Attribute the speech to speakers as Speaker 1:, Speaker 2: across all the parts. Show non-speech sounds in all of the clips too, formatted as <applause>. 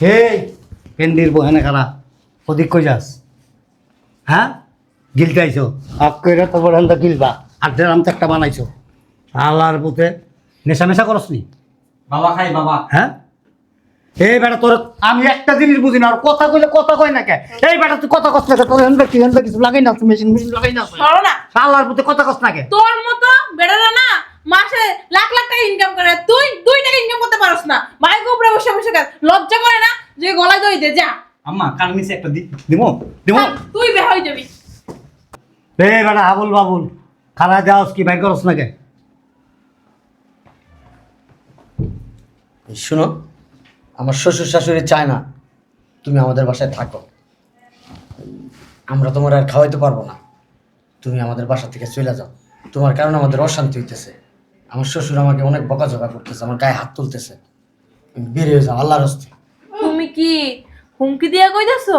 Speaker 1: হে পেন্ডির বহেনে খারা ওদিক কই যাস? হ্যাঁ? গিলটাইছো আপ কইরা তো বড় হন্দা গিলবা। আর ড্রাম একটা বানাইছো। আল্লাহর পুতে নেশা মেশা করস নি?
Speaker 2: বাবা খাই বাবা।
Speaker 1: হ্যাঁ? এই বেটা তোর আমি একটা জিনিস বুঝি না আর কথা কইলে কথা কয় না কে? এই বেটা তুই কথা কস না? তোর হেন্দা কি হেন্দা কিছু লাগাই না মেশিন মেশিন লাগাই না
Speaker 3: সরো না।
Speaker 1: আল্লাহর পুতে কথা কস না কে?
Speaker 3: তোর মতো বেড়ারা না মাসে লাখ লাখ টাকা ইনকাম করে তুই দুই টাকা ইনকাম করতে পারস না। বাইক উপরে বসে বসে কাজ লজ্জা করে না? যে গলায় দই দে যা।
Speaker 2: আম্মা কান নিচে একটা দি
Speaker 1: দিমো? দিমো?
Speaker 3: তুই বের হয়ে যাবি।
Speaker 1: এই বেটা হাবুল বাবুল খারা যাওস কি ভাই করস না কে
Speaker 4: শোনো আমার শ্বশুর শাশুড়ি চায় না তুমি আমাদের বাসায় থাকো। আমরা তোমার আর খাওয়াইতে পারব না। তুমি আমাদের বাসা থেকে চলে যাও। তোমার কারণে আমাদের অশান্তি হইতেছে। আমার শ্বশুর আমাকে অনেক বকাঝকা করতেছে আমার গায়ে হাত তুলতেছে। তুমি বেরিয়ে যাও আল্লাহর হস্তে।
Speaker 3: তুমি কি হুমকি দিয়া কইতাছো?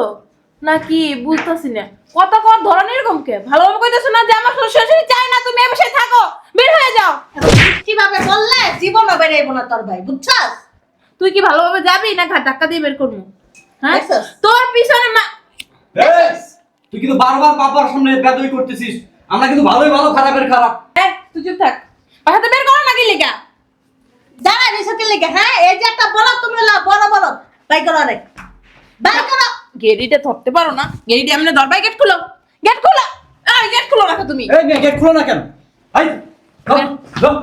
Speaker 3: নাকি বুঝতাছি না? কত কত ধরনের এরকম কে? ভালোভাবে কইতাছো না যে আমার শ্বশুর শাশুড়ি চায় না তুমি এ বাসায় থাকো বের হয়ে যাও।
Speaker 5: কীভাবে বললে? জীবনও বেড়েইব না তোর ভাই বুঝছাস?
Speaker 3: তুই কি ভালোভাবে যাবি না ঘাট ধাক্কা দিয়ে বের করব? হ্যাঁ?
Speaker 5: দেখছস?
Speaker 3: তোর পিছনে মা
Speaker 2: তুই কিন্তু বারবার পাপার সামনে বেদই করতেছিস। আমরা কিন্তু ভালোই ভালো খারাপের খারাপ।
Speaker 3: এ, তুই চুপ থাক। বাসাতে বের করো নাকি লেগা?
Speaker 5: জানা রিসকে লেগে হ্যাঁ? এই যে একটা বলো তুমি লা বড় বলো বাই করো রে বাই করো।
Speaker 3: গেরিটা ধরতে পারো না। গেরিটা এমনি দরবাই গেট খুলো। গেট খুলো। এই গেট খুলো রাখো তুমি।
Speaker 2: এই মেয়ে গেট খুলো না কেন? যাও,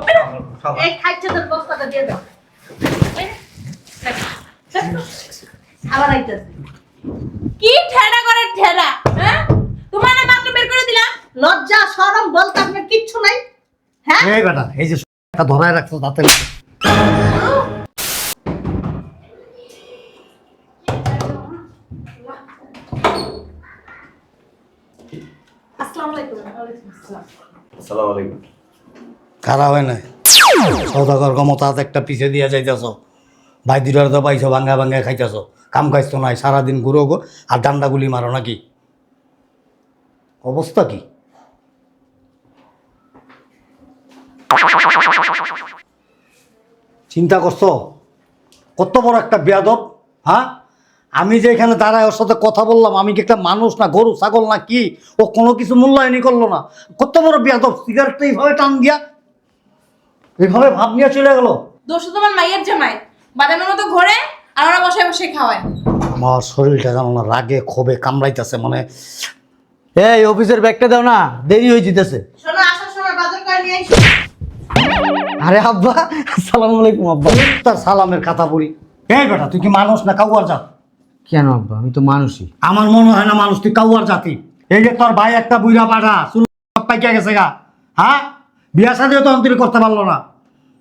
Speaker 2: যাও।
Speaker 5: এই খাইছে তোর বস্তাটা দিয়ে দাও। আবার আইতেছে।
Speaker 3: কি ঠেডা করে ঠেডা হ্যাঁ? তোমার না মাত্র বের করে দিলাম।
Speaker 5: লজ্জা শরম বলতে আপনার কিচ্ছু নাই। হ্যাঁ
Speaker 1: এই বেটা এই যে একটা ধরায় রাখছো তাতে
Speaker 5: আসসালামু আলাইকুম।
Speaker 1: খারা হয় নাই? সৌদাগর ক্ষমতা একটা পিছে দিয়া যাইতেছ। ভাই দুটার তো পাইছো ভাঙ্গা ভাঙ্গা খাইতেছ। কাম খাইছো নাই সারাদিন ঘুরো গো আর ডান্ডা গুলি মারো নাকি? অবস্থা কি? চিন্তা করছ? কত বড় একটা বেয়াদব হ্যাঁ? আমি যে এখানে দাঁড়ায় ওর সাথে কথা বললাম আমি কি একটা মানুষ না গরু ছাগল না কি? ও কোনো কিছু মূল্যায়নই করল না। কত বড় বেয়াদব সিগারেটটা এইভাবে টান দিয়া এইভাবে ভাব নিয়ে চলে গেল?
Speaker 3: দোষ তো তোমার মাইয়ের জামাই। বাদামের মতো ঘোরে আর ওরা বসে বসে খাওয়ায়।
Speaker 1: আমার শরীরটা জানো না রাগে ক্ষোভে কামড়াইতেছে মানে
Speaker 4: এই অফিসের ব্যাগটা দাও না দেরি হয়ে যেতেছে।
Speaker 5: শোনো আসার সময় বাজার করে নিয়ে আইসো
Speaker 4: আরে আব্বা আসসালামু আলাইকুম আব্বা।
Speaker 1: তার সালামের কথা পড়ি এই বেটা তুই কি মানুষ না কাউয়ার জাত?
Speaker 4: কেন আব্বা? আমি তো মানুষই।
Speaker 1: আমার মনে হয় না মানুষ তুই কাউয়ার জাতি। এই যে তোর ভাই একটা বুইরা পাঠা চুল পাইকা গেছে গা। হ্যাঁ? বিয়া সাদিও তো অন্তরি করতে পারল না।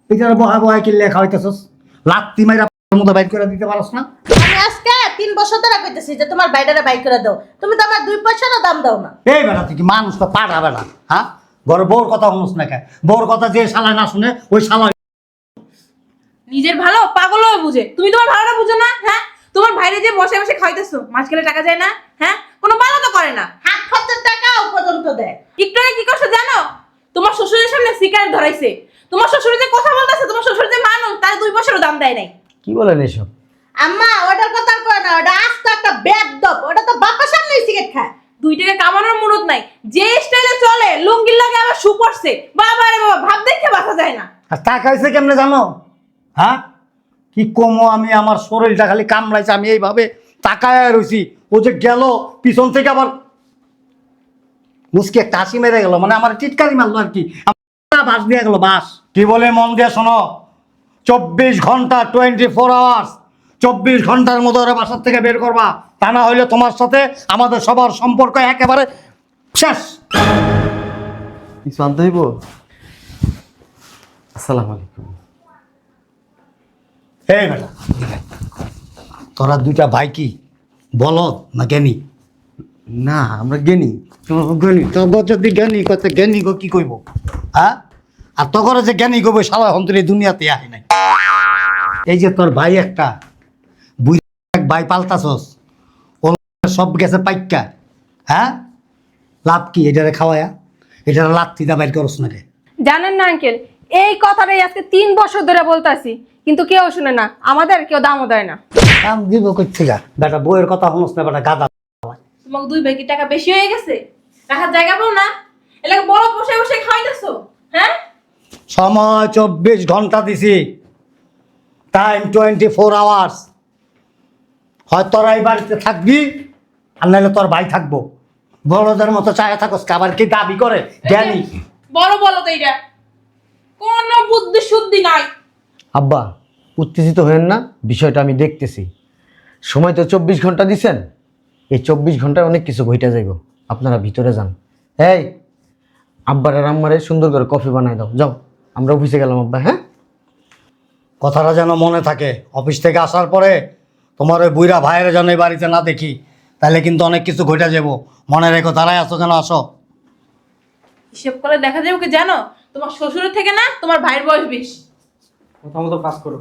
Speaker 1: এই যে বহা বহায় কিনলে খাওয়াইতেছস লাত্তি মাইরা মতো বাইর করে দিতে পারস না?
Speaker 5: আমি আজকে তিন বছর ধরে কইতেছি যে তোমার বাইরে বাই করে দাও। তুমি তো আমার দুই পয়সারও দাম দাও না।
Speaker 1: এই বেটা তুই কি মানুষ তো পাঠা বেটা হ্যাঁ? ঘরে বউর কথা শুনুস না কে? বউর কথা যে শালায় না শুনে ওই শালা
Speaker 3: নিজের ভালো? পাগল হয়ে বুঝে। তুমি তোমার ভালোটা বুঝো না হ্যাঁ? তোমার ভাইরে যে বসে বসে খাইতেছো মাস গেলে টাকা যায় না হ্যাঁ? কোনো ভালো তো করে না।
Speaker 5: হাত খরচের টাকাও পর্যন্ত দেয়।
Speaker 3: একটু আগে কি করছ জানো? তোমার শ্বশুরের সামনে সিগারেট ধরাইছে। তোমার শ্বশুর যে কথা বলতেছে তোমার শ্বশুর যে মানুষ তার দুই পয়সারও দাম দেয় নাই।
Speaker 4: কি বলেন এসব?
Speaker 5: আম্মা ওটার কথা আর কয় না ওটা আস্ত একটা বেদব। ওটা তো বাপার সামনেই সিগারেট খায়।
Speaker 3: দুই টাকা কামানোর মুরত নাই। যে স্টাইলে চলে, লুঙ্গির লাগে আবার শু পড়ছে বাবা রে বাবা, ভাব দেখে বাসা যায় না।
Speaker 1: আর টাকাইছে কেমনে জানো? হ্যাঁ? কি কমো আমি, আমার শরীরটা খালি কামড়াইছে, আমি এইভাবে তাকায় রইছি। ও যে গেল, পিছন থেকে আবার মুসকে একটা হাসি মেরে গেল। মানে আমার টিটকারি মারলো আর কি। বাস দিয়ে গেল, বাস। কি বলে মন দিয়ে শোনো? চব্বিশ ঘণ্টা টোয়েন্টি ফোর আওয়ার্স চব্বিশ ঘণ্টার মধ্যে ওরা বাসার থেকে বের করবা। তা না হইলে তোমার সাথে আমাদের সবার সম্পর্ক একেবারে শেষ।
Speaker 4: কিছু আনতে হইব? আসসালামু আলাইকুম।
Speaker 1: এই বেটা তোরা দুইটা ভাই কি বলদ না জ্ঞানী?
Speaker 4: না আমরা
Speaker 1: জ্ঞানী। তগর যদি জ্ঞানী কত জ্ঞানী গো কি কইব? হ্যাঁ? আর তগর যে জ্ঞানী কইব সালা হন্তর দুনিয়াতে আহে নাই। এই যে তোর ভাই একটা ভাই পাল্টাছস ও সব গেছে পাইকা হ্যাঁ? লাভ কি? এটারে খাওয়ায়া? এটারে লাত্তি দা বাইর করস না রে
Speaker 6: জানেন না আঙ্কেল এই কথাটাই আজকে তিন বছর ধরে বলতাছি কিন্তু কেউ শুনে না আমাদের কেউ দামও দেয় না।
Speaker 1: দাম দিব করছে গা বেটা বইয়ের কথা শুনস না বেটা গাদা
Speaker 3: তোমাকে দুই ভাই কি টাকা বেশি হয়ে গেছে? রাখার জায়গা পাও না? এলাকা বড় বসে বসে খাওয়াইতেছো হ্যাঁ?
Speaker 1: সময় চব্বিশ ঘণ্টা দিছি। টাইম টোয়েন্টি ফোর আওয়ার্স হয় তোরা এই বাড়িতে থাকবি আর নাহলে তোর ভাই থাকব। বড়দের মতো চায় থাকস আবার কি দাবি করে? জ্ঞানী।
Speaker 3: বড় বলো তো এইটা। কোন বুদ্ধি শুদ্ধি নাই।
Speaker 4: আব্বা উত্তেজিত হয়েন না বিষয়টা আমি দেখতেছি। সময় তো চব্বিশ ঘণ্টা দিছেন। এই চব্বিশ ঘন্টায় অনেক কিছু ঘইটা যাইব। আপনারা ভিতরে যান। এই আব্বার আর আম্মারে সুন্দর করে কফি বানাই দাও। যাও আমরা অফিসে গেলাম আব্বা হ্যাঁ?
Speaker 1: কথাটা যেন মনে থাকে। অফিস থেকে আসার পরে তোমার ওই বুইরা ভাইয়ের যেন এই বাড়িতে না দেখি তাহলে কিন্তু অনেক কিছু ঘটে যাব। মনে রেখো তারাই আসো কেন আসো।
Speaker 3: হিসেব করে দেখা যাবে কি জানো? তোমার শ্বশুরের থেকে না তোমার ভাইয়ের বয়স বেশি।
Speaker 2: কথা মতো কাজ করো।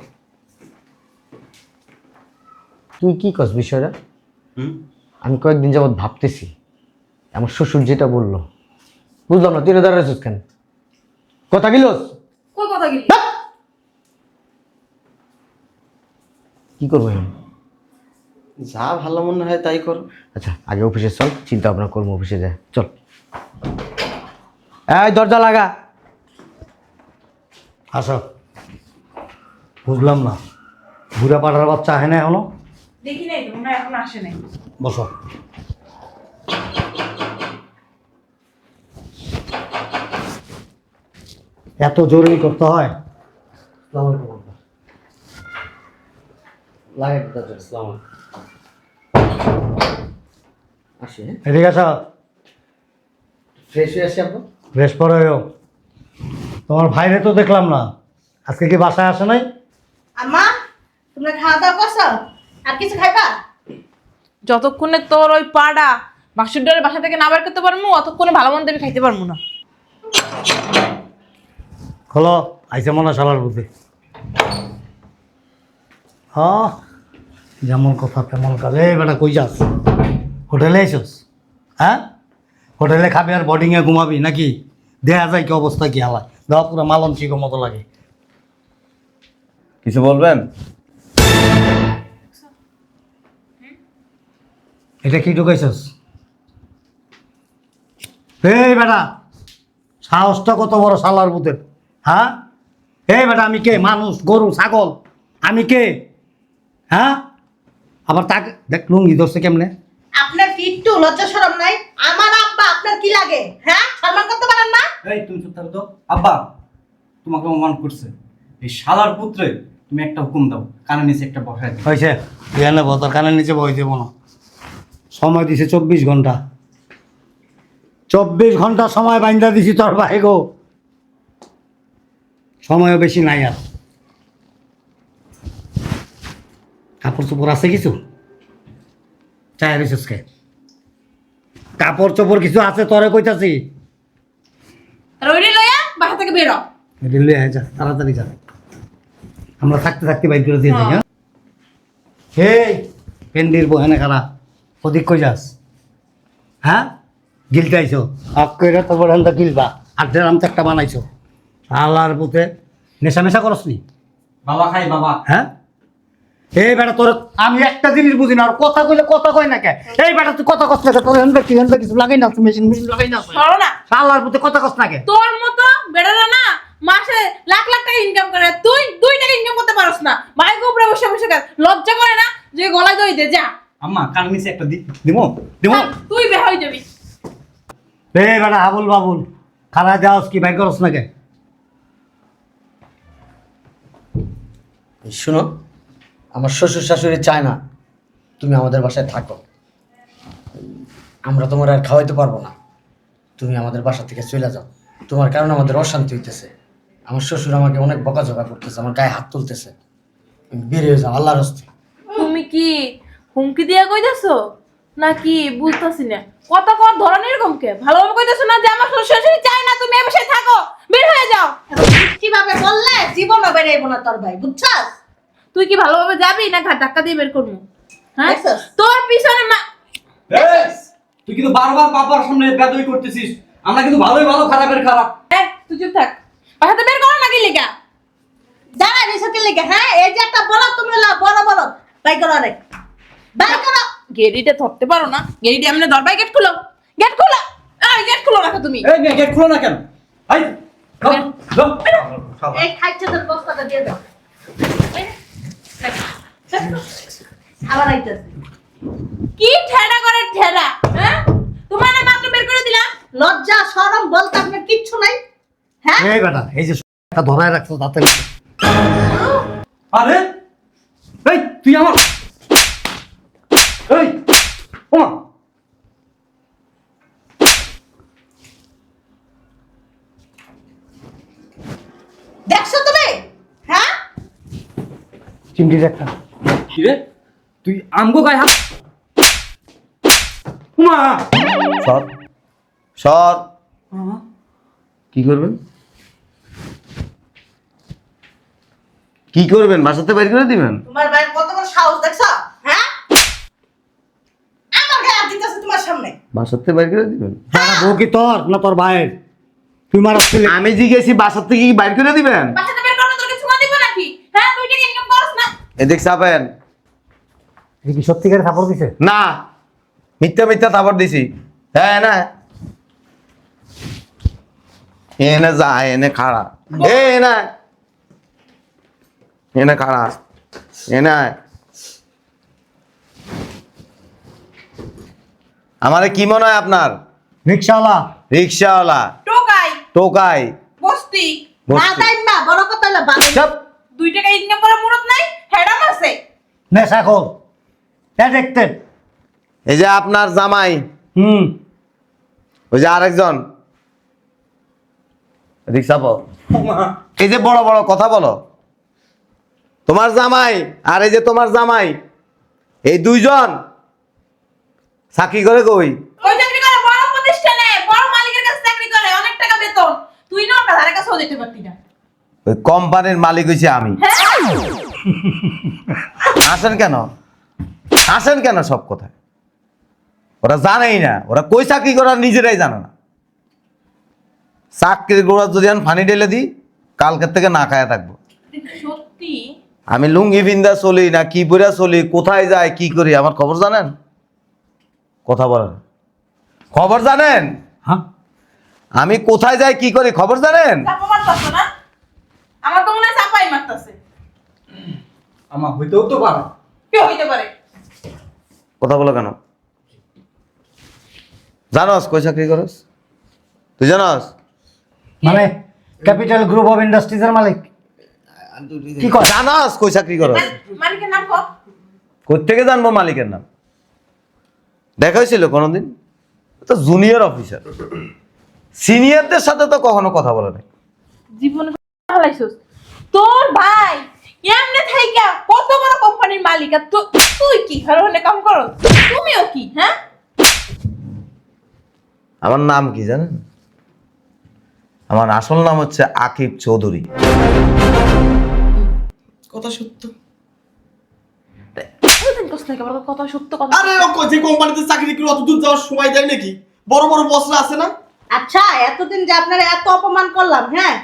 Speaker 4: তুই কি কস বিষয়টা
Speaker 2: হুম?
Speaker 4: আমি কয়েকদিন যাবৎ ভাবতেছি আমার শ্বশুর যেটা বলল। বুঝলাম না তুই দাঁড়াইছিস কেন? কথা গিলস?
Speaker 3: কই কথা কি
Speaker 4: কি করব এখন?
Speaker 2: যা ভালো মনে হয় তাই করো।
Speaker 4: আচ্ছা আগে অফিসে চল চিন্তা ভাবনা করব অফিসে যায় চল। এই দরজা লাগা।
Speaker 1: আসো। বুঝলাম না। বুড়া পাড়ার বাচ্চা আহে না এখনও?
Speaker 3: দেখি নাই তো এখন আসে নাই।
Speaker 1: বসো। এত জরুরি করতে হয়?
Speaker 4: লাগে দরজা আসি হ্যাঁ?
Speaker 1: এদিকে আসো।
Speaker 4: ফ্রেশ হয়ে আসি আপনার
Speaker 1: বেশ পরে হয়েও তোমার ভাইরে তো দেখলাম না। আজকে কি বাসায় আসে নাই?
Speaker 5: আম্মা তোমরা খাওয়া দাওয়া করছ? আর কিছু খাইবা?
Speaker 3: যতক্ষণে তোর ওই পাড়া বাসুর ডরে বাসা থেকে না বের করতে পারব অতক্ষণে ভালো মন্দ আমি খাইতে পারব না।
Speaker 1: খোলো আইসে মনে হয় সবার বুদ্ধি। হ্যাঁ যেমন কথা তেমন কাজ। এই বেটা কই যাস? হোটেলে আইসস? হ্যাঁ? হোটেলে খাবি আর বোর্ডিংয়ে ঘুমাবি নাকি? দেয়া যায় কি অবস্থা কি হালা দেওয়া পুরো মালন চিকো মতো লাগে।
Speaker 7: কিছু বলবেন?
Speaker 1: এটা কি ঢুকাইছস? এই বেটা সাহসটা কত বড় সালার বুতের হ্যাঁ? এই বেটা আমি কে? মানুষ গরু ছাগল। আমি কে? হ্যাঁ? আবার তাকে দেখ লুঙ্গি ধরছে কেমনে?
Speaker 5: আপনার কি একটু লজ্জা শরম নাই? আমার আব্বা আপনার কি লাগে? হ্যাঁ? সম্মান করতে পারেন না?
Speaker 2: এই তুমি চুপ থাকো তো। আব্বা তোমাকে অপমান করছে। এই শালার পুত্রে তুমি একটা হুকুম দাও কানে নিচে একটা বসায় দিও।
Speaker 1: হয়েছে। ইয়ে নেব তোর কানের নিচে বই দেবো না। সময় দিছে চব্বিশ ঘণ্টা। চব্বিশ ঘণ্টা সময় বাইন্দা দিছি তোর ভাই গো। সময়ও বেশি নাই আর। কাপড় চোপড় আছে কিছু? চায় রিসেস কে কাপড় চোপড় কিছু আছে তোরে কইতাছি।
Speaker 3: ওইটাই লইয়া বাসা থেকে বেরো
Speaker 1: রেলওয়ে আয় যা তাড়াতাড়ি যা। আমরা থাকতে থাকতে বাইক করে দিয়ে যাই হ্যাঁ? হে পেন্ডির বহেনে খারা ওদিক কই যাস? হ্যাঁ? গিলতে আইছো? আপ কইরা তো বড় হান্দা গিলবা। আর ড্রাম তো একটা বানাইছো। আল্লাহর পুতে নেশা মেশা করস নি
Speaker 2: বাবা খাই বাবা।
Speaker 1: হ্যাঁ? এই বেটা তোর আমি একটা জিনিস বুঝি না আর কথা কইলে কথা কয় না কে? এই বেটা তুই কথা কস না কে? তোর কি কিছু লাগাই না মেশিন মেশিন লাগাই না
Speaker 3: সরো না।
Speaker 1: পুতে কথা কস না কে?
Speaker 3: তোর মতো বেড়ারা না মাসে লাখ লাখ টাকা ইনকাম করে তুই দুই টাকা ইনকাম করতে পারস না। বাইক উপরে বসে বসে কাজ লজ্জা করে না যে গলায় দই দে যা।
Speaker 2: আম্মা কানে নিচে একটা দিমো? দিমো?
Speaker 3: তুই বের হয়ে যাবি।
Speaker 1: এই বেটা হাবুল বাবুল খারা যাওস কি ভাই করস না কে?
Speaker 4: শোনো আমার শ্বশুর শাশুড়ি চায় না তুমি আমাদের বাসায় থাকো। আমরা তোমার আর খাওয়াইতে পারব না। তুমি আমাদের বাসা থেকে চলে যাও। তোমার কারণে আমাদের অশান্তি হইতেছে। আমার শ্বশুর আমাকে অনেক বকাঝকা করতেছে আমার গায়ে হাত তুলতেছে। বেরিয়ে যাও আল্লাহর হস্তে।
Speaker 3: তুমি কি হুমকি দিয়া কইতাছো? নাকি বুঝতাছি না। কত কত ধরনের এরকম কে? ভালোভাবে কইতাছো না যে আমার শ্বশুর শাশুড়ি চায় না তুমি এ বাসায় থাকো। বের হয়ে যাও।
Speaker 5: কীভাবে বললে? জীবনও বেড়ে না তোর ভাই বুঝছাস?
Speaker 3: তুই কি ভালোভাবে যাবি না ঘাট ধাক্কা দিয়ে বের করব? হ্যাঁ? তোর পিছনে মা
Speaker 2: তুই কিন্তু বারবার পাপার সামনে বেদই করতেছিস। আমরা কিন্তু ভালোই ভালো খারাপের খারাপ।
Speaker 3: এই, তুই চুপ থাক। বাসাতে বের করো নাকি লিগা?
Speaker 5: জানা রিসকের লেগে হ্যাঁ? এই যে একটা বলদ তুমি হলো বড় বলদ। বাই করো আরে বাই করো।
Speaker 3: গেরিটা ধরতে পারো না। গেরিটা এমনি দরবাই গেট খুলো। গেট খুলো। এই গেট খুলো রাখো তুমি।
Speaker 2: এই মেয়ে গেট খুলো না কেন? এই যাও, যাও।
Speaker 5: এই খাইছে তোর বস্তাটা দিয়ে দাও। আবার আইতেছে।
Speaker 3: কি ঠেডা করে ঠেডা হ্যাঁ? তোমার না মাত্র বের করে দিলাম?
Speaker 5: লজ্জা শরম বলতে আপনার কিচ্ছু নাই। হ্যাঁ?
Speaker 1: এই বেটা এই যে একটা ধরায় রাখছো দাঁতে
Speaker 2: আরে এই তুই আমার এই ওমা
Speaker 5: দেখছ তুমি হ্যাঁ
Speaker 1: চিমটির একটা।
Speaker 2: কি রে তুই আমগো গায়ে হাত ওমা
Speaker 7: সর। সর। কি করবেন? কি করবেন? বাসাতে বের করে দিবেন?
Speaker 5: তোমার ভাইয়ের কত বড় সাহস দেখছ? হ্যাঁ? আমার গায়ে হাত দিতেছে তোমার সামনে।
Speaker 7: বাসাতে বের করে দিবেন?
Speaker 1: বউ কি তোর? না তোর ভাইয়ের? তুই
Speaker 7: আমি জিজ্ঞেসি বাসার থেকে কি বাইর করে দিবেন
Speaker 3: বাসাতে বের করবে তোর কিছু দিব নাকি হ্যাঁ তুই টাকা ইনকাম করছ না
Speaker 7: এদিক চাপেন।
Speaker 1: কি সত্যিকারে সাপোর্ট দিছে?
Speaker 7: না মিথ্যা মিথ্যা দিছি। হ্যাঁ না। এনে যা এনে খাড়া। এ না। এনে খাড়া। এনে আয়। আমারে কি মনে হয় আপনার?
Speaker 1: রিক্সাওয়ালা।
Speaker 7: রিক্সাওয়ালা।
Speaker 3: টোকাই।
Speaker 7: টোকাই।
Speaker 3: বস্তি।
Speaker 5: না বড় কথা হলো বাবা
Speaker 7: চাপ।
Speaker 3: দুই টাকা ইনকাম করার মুরত নাই? হেডাম আছে
Speaker 1: নেশাখোর অ্যাডিক্টেড
Speaker 7: এই যে আপনার জামাই।
Speaker 1: হুম।
Speaker 7: ওই যে আরেকজন। রিক্সা পাও এই যে বড় বড় কথা বলো। তোমার জামাই আর এই যে তোমার জামাই এই দুইজন চাকরি করে কই?
Speaker 3: ওই চাকরি করে বড় প্রতিষ্ঠানে বড় মালিকের কাছে চাকরি করে অনেক টাকা বেতন। তুই না ওর ধারে কাছেও যেতে পারতি না।
Speaker 7: ওই কোম্পানির মালিক হয়েছে আমি। আসেন কেন? আসেন কেন সব কথায়? ওরা জানেই না। ওরা কই চাকরি করার নিজেরাই জানে না। চাকরির গোড়া যদি আমি ফানি ঢেলে দিই কালকের থেকে না খায়া থাকব।
Speaker 3: সত্যি?
Speaker 7: আমি লুঙ্গি বিন্দা চলি না কি পরে চলি কোথায় যাই কি করি আমার খবর জানেন? কথা বলেন। খবর জানেন?
Speaker 1: হ্যাঁ।
Speaker 7: আমি কোথায় যাই কি করি খবর জানেন?
Speaker 3: আমার তো মনে হয় চাপাই মারতাছে।
Speaker 2: আমার হইতেও তো পারে।
Speaker 3: কে হইতে পারে।
Speaker 7: কথা বলো কেন? জানস কই চাকরি করস? তুই জানস?
Speaker 1: মানে ক্যাপিটাল গ্রুপ অফ ইন্ডাস্ট্রিজের মালিক? কি কয়
Speaker 7: জানস কই চাকরি করস?
Speaker 3: মাল- মালিকের নাম কো।
Speaker 7: কোথেকে জানব মালিকের নাম? দেখা হয়েছিল কোনোদিন? তো জুনিয়র অফিসার সিনিয়রদের সাথে তো কখনো কথা বলে নাই।
Speaker 3: জীবনে তোর ভাই এমনে থাইকা কত বড় কোম্পানির মালিক? আর তো তুই কি? হারনে কাম করো। তুমিও কি হ্যাঁ?
Speaker 7: আমার নাম কি জানেন? আমার আসল নাম হচ্ছে আকিব চৌধুরী।
Speaker 6: কথা সত্য।
Speaker 3: কথা সত্য কথা।
Speaker 6: আরে যে কোম্পানিতে চাকরি করে অত দূর যাওয়ার সময় দেয় নাকি? বড় বড় বসরা আছে না?
Speaker 5: আচ্ছা এতদিন যে আপনারা এত অপমান করলাম হ্যাঁ?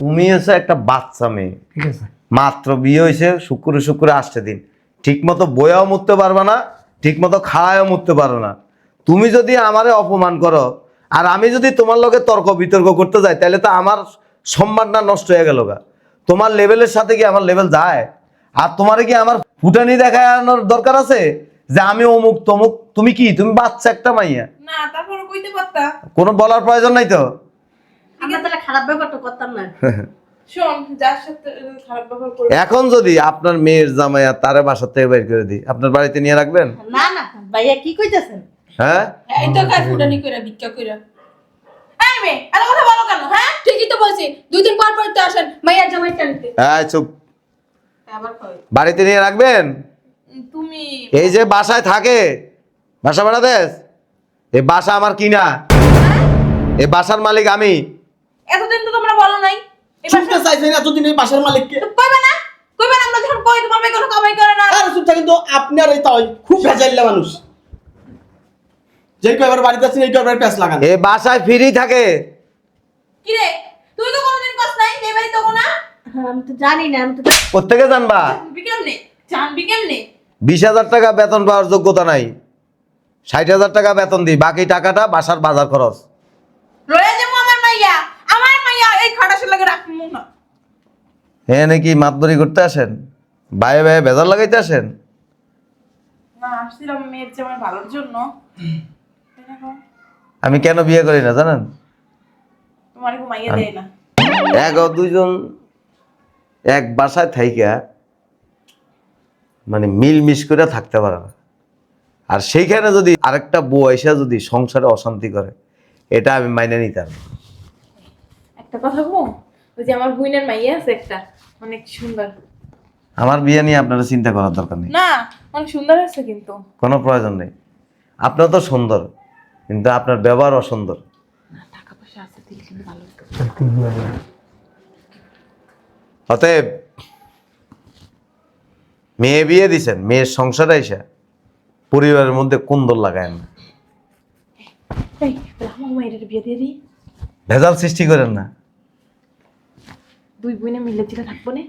Speaker 7: তুমি হচ্ছে একটা বাচ্চা মেয়ে।
Speaker 1: ঠিক আছে।
Speaker 7: মাত্র বিয়ে হয়েছে শুক্রে শুক্রে আসছে দিন। ঠিক মতো বয়াও মুততে পারবে না ঠিক মতো খাওয়াও মুততে পারো না। তুমি যদি আমারে অপমান করো আর আমি যদি তোমার লগে তর্ক বিতর্ক করতে যাই তাহলে তো আমার সম্মানটা নষ্ট হয়ে গেল গা। তোমার লেভেলের সাথে কি আমার লেভেল যায়? আর তোমারে কি আমার ফুটানি দেখানোর দরকার আছে? যে আমি অমুক তমুক তুমি কি? তুমি বাচ্চা একটা মাইয়া।
Speaker 3: না তারপরে কইতে পারতা।
Speaker 7: কোনো বলার প্রয়োজন নাই তো?
Speaker 5: আমরা তাহলে খারাপ ব্যাপারটা করতাম না। <laughs>
Speaker 3: শোন যার সাথে খারাপ ব্যবহার করবে
Speaker 7: এখন যদি আপনার মেয়ের জামাইয়া তারে বাসার থেকে বের করে দিই আপনার বাড়িতে নিয়ে রাখবেন?
Speaker 5: না না ভাইয়া কি কইতেছেন?
Speaker 7: হ্যাঁ?
Speaker 3: এই তো কাজ ফুটানি কইরা ভিক্ষা কইরা। এই কথা বলো কেন হ্যাঁ?
Speaker 8: ঠিকই তো বলছি দুই দিন পর পর তো আসেন মাইয়ার জামাই টানতে
Speaker 7: হ্যাঁ চুপ। বাড়িতে নিয়ে রাখবেন?
Speaker 3: তুমি
Speaker 7: এই যে বাসায় থাকে বাসা ভাড়া এই বাসা আমার কিনা। এই বাসার মালিক আমি।
Speaker 3: বলো নাই?
Speaker 6: শুনতে চাইছেন এতদিন এই বাসার মালিককে?
Speaker 3: কইবে না? কইবে না আমরা যখন কই তোমার ভাই কোনো কামাই করে না।
Speaker 6: আর চুপ থাকেন তো আপনার এই তাই খুব ভেজাইল্লা মানুষ। যেই কয়বার বাড়িতে আছেন এই কয়বার লাগান।
Speaker 7: এই বাসায় ফ্রি থাকে।
Speaker 3: কি রে? তুই তো কোনোদিন কস নাই এই বাড়ি তো না।
Speaker 5: হ্যাঁ, আমি তো জানি না আমি তো
Speaker 7: কোথেকে জানবা?
Speaker 3: বিকেল নেই জানবি কেমনে?
Speaker 7: বিশ হাজার টাকা বেতন পাওয়ার যোগ্যতা নাই। ষাট হাজার টাকা বেতন দিই বাকি টাকাটা বাসার বাজার খরচ।
Speaker 3: রয়ে যাব আমার মাইয়া। মাইয়া এই খাটাসের লাগে রাখব না।
Speaker 7: হ্যাঁ নাকি মাতবরি করতে আসেন? বায়ে বায়ে বেজার লাগাইতে আসেন?
Speaker 3: না আসছিলাম মেয়ের আমার ভালোর জন্য।
Speaker 7: আমি কেন বিয়ে করি না জানেন?
Speaker 3: তোমার ঘুমাইয়া দেয় না।
Speaker 7: এক ও দুইজন এক বাসায় থাইকা মানে মিল মিশ করে থাকতে পারে না। আর সেইখানে যদি আরেকটা বউ এসে যদি সংসারে অশান্তি করে এটা আমি মাইনে নিতাম না।
Speaker 3: একটা কথা বল ওই যে আমার বুইনের মাইয়া আছে একটা অনেক সুন্দর।
Speaker 7: আমার বিয়ে নিয়ে আপনারা চিন্তা করার দরকার নেই।
Speaker 3: না অনেক সুন্দর আছে কিন্তু।
Speaker 7: কোনো প্রয়োজন নেই। আপনার তো সুন্দর কিন্তু আপনার ব্যবহার অসুন্দর
Speaker 3: টাকা পয়সা আছে দিলে কিন্তু ভালো
Speaker 7: অতএব মেয়ে বিয়ে দিছেন মেয়ের সংসারে এসে পরিবারের মধ্যে কুন্দর লাগায় না। ভেজাল সৃষ্টি করেন না।
Speaker 3: দুই বোনে মিলে জিলে থাকব না।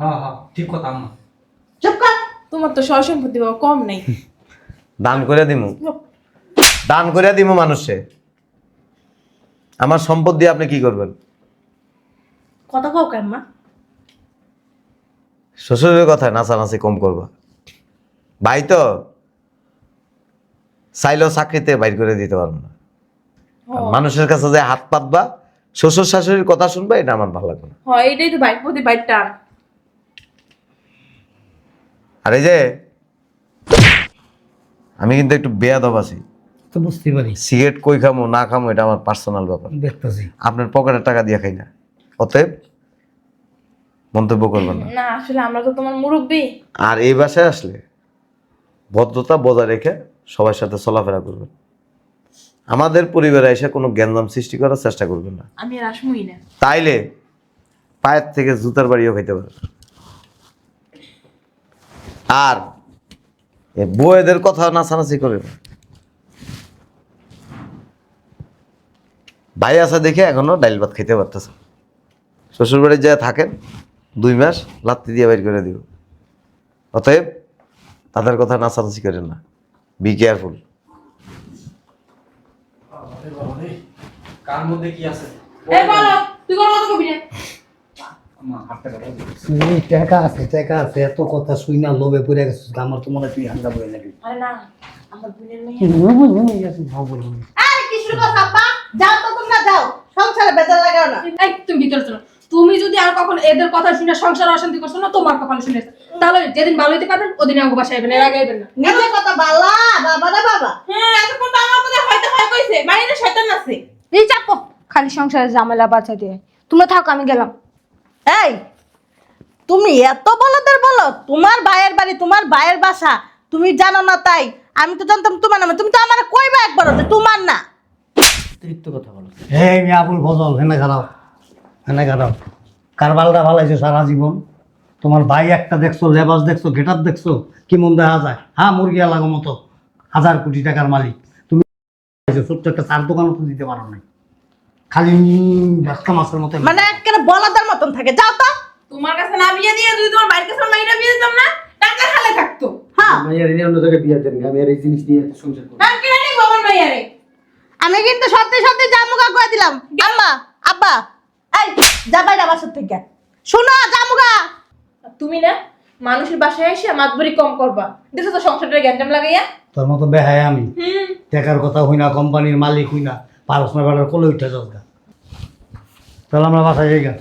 Speaker 2: হ্যাঁ হ্যাঁ ঠিক কথা আম্মা।
Speaker 5: চুপ কর।
Speaker 3: তোমার তো সয় সম্পত্তি বাবা কম নেই।
Speaker 7: দান করে দিমু। দান করে দিমু মানুষে। আমার সম্পদ দিয়ে আপনি কি করবেন?
Speaker 5: কথা কও কেন মা
Speaker 7: শ্বশুরের কথায় নাচানাচি কম করবা। ভাই তো চাইলেও চাকরিতে বাইর করে দিতে পারব না। মানুষের কাছে যে হাত পাতবা শ্বশুর শাশুড়ির কথা শুনবা এটা আমার ভালো লাগবে না।
Speaker 3: হয় এইটাই তো বাইক প্রতি বাইক টান।
Speaker 7: আর এই যে আমি কিন্তু একটু বেয়াদব আছি।
Speaker 1: তো বুঝতে পারি।
Speaker 7: সিগারেট কই খামো না খামো এটা আমার পার্সোনাল ব্যাপার।
Speaker 1: দেখতেছি।
Speaker 7: আপনার পকেটের টাকা দিয়ে খাই না। অতএব মন্তব্য করবেন না।
Speaker 3: না আসলে আমরা তো তোমার মুরব্বী।
Speaker 7: আর এই বাসায় আসলে ভদ্রতা বজায় রেখে সবার সাথে চলাফেরা করবেন। আমাদের পরিবারে এসে কোনো জ্ঞানদাম সৃষ্টি করার চেষ্টা করবেন না।
Speaker 3: আমি আর আসমই না।
Speaker 7: তাইলে পায়ের থেকে জুতার বাড়িও খাইতে পারে আর এ বউয়েদের কথা নাচানাচি করে না। ভাই আসা দেখে এখনও ডাইল ভাত খেতে পারতেছে শ্বশুর বাড়ি যা থাকেন দুই মাস লাত্তি দিয়ে বাইর করে দিব। অতএব তাদের কথা নাচানাচি করেন না। বি কেয়ারফুল
Speaker 2: কার মধ্যে কি আছে?
Speaker 3: এই বলো তুই কোনো কথা কবি না।
Speaker 2: আম্মা হাতটা কাটো
Speaker 1: এই টাকা আছে টাকা আছে এত কথা শুই না লোভে পড়ে গেছিস আমার তো মনে তুই হাঙ্গা বলে লাগি
Speaker 3: আরে না আমার বোনের মেয়ে।
Speaker 5: আরে কি শুরু করছ আব্বা? যাও তো তোমরা যাও। সংসারে বেজার লাগাও না।
Speaker 8: এই তুমি ভিতরে চলো। তুমি যদি আর কখন এদের কথা শুনে সংসার অশান্তি করছ না তোমার কপালে শুনেছে তাহলে যেদিন ভালো হইতে পারবেন ওদিন আমাকে বাসায় আইবেন এর আগে আইবেন না।
Speaker 5: নিজের কথা বালা বাবা রে বাবা।
Speaker 3: হ্যাঁ এতক্ষণ তো আমার কথা হয়তো হয় কইছে বাইরে শয়তান আছে।
Speaker 8: এই চাপো খালি সংসারে ঝামেলা বাঁচা দিয়ে। তোমরা থাকো আমি গেলাম।
Speaker 5: এই তুমি এত বলদের বলো তোমার ভাইয়ের বাড়ি তোমার ভাইয়ের বাসা তুমি জানো না তাই। আমি তো জানতাম তোমার নামে তুমি তো আমার কইবা একবার যে তোমার না।
Speaker 4: অতিরিক্ত কথা বলো।
Speaker 1: এই মি আবুল ফজল হেনে খারাপ হেনে খারাপ। কারবালটা ভালাইছো সারা জীবন। তোমার ভাই একটা দেখছ লেবাস দেখছ গেটার দেখছ কি মন দেখা যায় হ্যাঁ মুরগি লাগো মতো হাজার কোটি টাকার মালিক। তুমি ছোট্ট একটা চার দোকানও তো দিতে পারো নাই। খালি ব্যস্ত মাছের মতো
Speaker 5: মানে একেবারে বলাদের মতন থাকে। যাও তো।
Speaker 3: তোমার কাছে না বিয়ে দিয়ে যদি তোমার বাইরের কাছে মাইরা বিয়ে দিতাম না টাকা খালে থাকতো।
Speaker 5: হ্যাঁ।
Speaker 4: মাইয়ার এনে অন্য জায়গায় বিয়ে দেন আমি আর এই জিনিস নিয়ে এত সংসার করব
Speaker 3: আর কিনে নিব আমার মাইয়ারে
Speaker 5: আমি কিন্তু সত্যি সত্যি জামুগা কয়ে দিলাম। আম্মা আব্বা এই যা বাইরে বাসার থেকে। শোনো জামুগা।
Speaker 3: তুমি না মানুষের বাসায় এসে মাতবরি কম করবা। দেখো তো সংসারটা গ্যাঞ্জাম লাগাইয়া?
Speaker 1: তোর মতো বেহায় আমি।
Speaker 3: হুম।
Speaker 1: টাকার কথা হই না কোম্পানির মালিক হই না পারস না বেড়ার কোলে উঠে গা। তাহলে আমরা বাসায় যাই গা।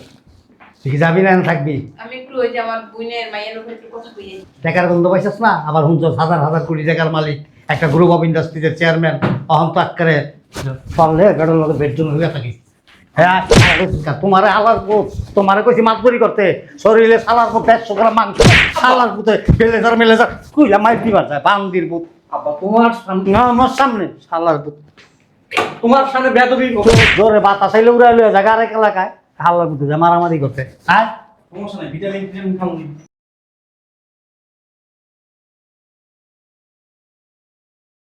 Speaker 1: তুই কি যাবি না না থাকবি?
Speaker 3: আমি একটু ওই যে আমার বোনের মাইয়ের উপর একটু কথা কইয়ে
Speaker 1: টাকার গন্ধ পাইছিস না? আবার হুঁচস হাজার হাজার কোটি টাকার মালিক একটা গ্রুপ অফ ইন্ডাস্ট্রিজের চেয়ারম্যান অহম তো আক্কারে পারলে গাড়ির মতো বেডরুম হয়ে থাকিস হ্যাঁ তোমারে আলার তোমারে কইছি মাতবরি করতে। শরীরে সালার পুত একশো গ্রাম মাংস। সালার পুতে বেলেজার মেলেজার কুইলা মাইর দিবার যায় বান্দির পুত
Speaker 4: তোমার সামনে
Speaker 1: না আমার সামনে। সালার পুত
Speaker 4: তোমার সামনে বেদবি
Speaker 1: জোরে বাতাস আইলে উড়াইলে জায়গা আরেক এলাকায়। হাল্লার পুতে যায় মারামারি করতে। হ্যাঁ
Speaker 2: সমস্যা নাই ভিটামিন